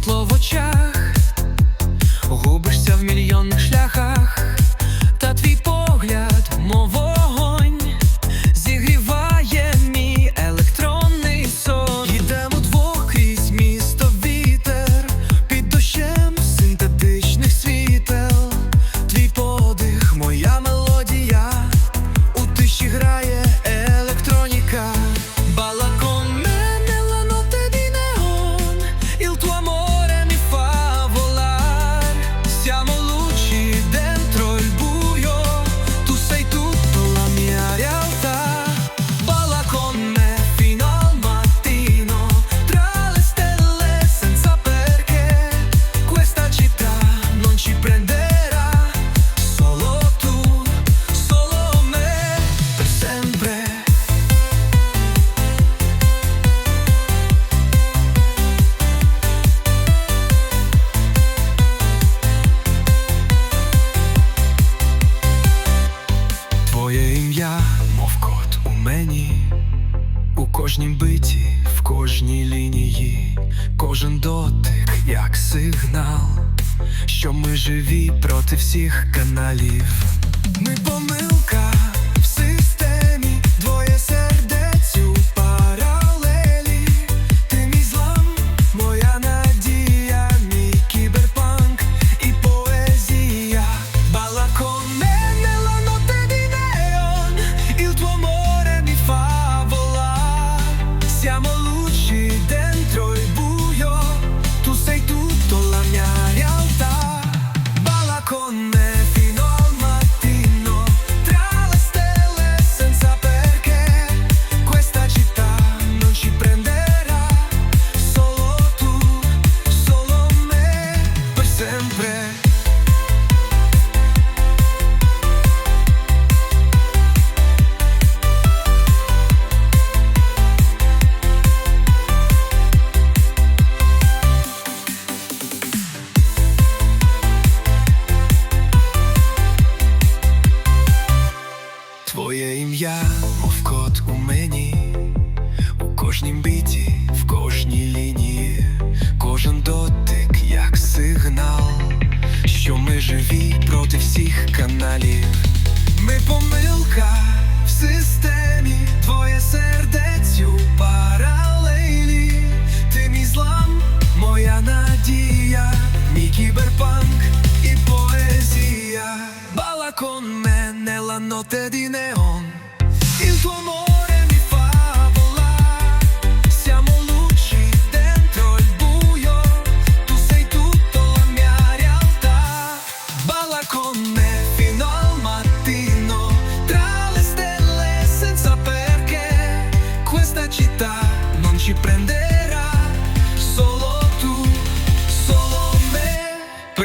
світло в очах, губишся в мільйонних шляхах, та твій погляд, мов вогонь, зігріває мій електронний сон. Йдемо двох крізь місто вітер, під дощем синтетичних світел. Твій подих, моя мелодія, у тиші грає Твоє мов кот у мені, у кожній биті, в кожній лінії, кожен дотик, як сигнал, що ми живі проти всіх каналів. Ми помилка Твоє ім'я, мов кот у мені, у кожнім біті, в кожній лінії, кожен дотик, як сигнал, що ми живі проти всіх каналів. Ми помилка в системі, твоє сердець у паралелі. Ти мій злам, моя надія, мій кіберпанк і поезія. Balla con me nella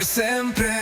Sempre.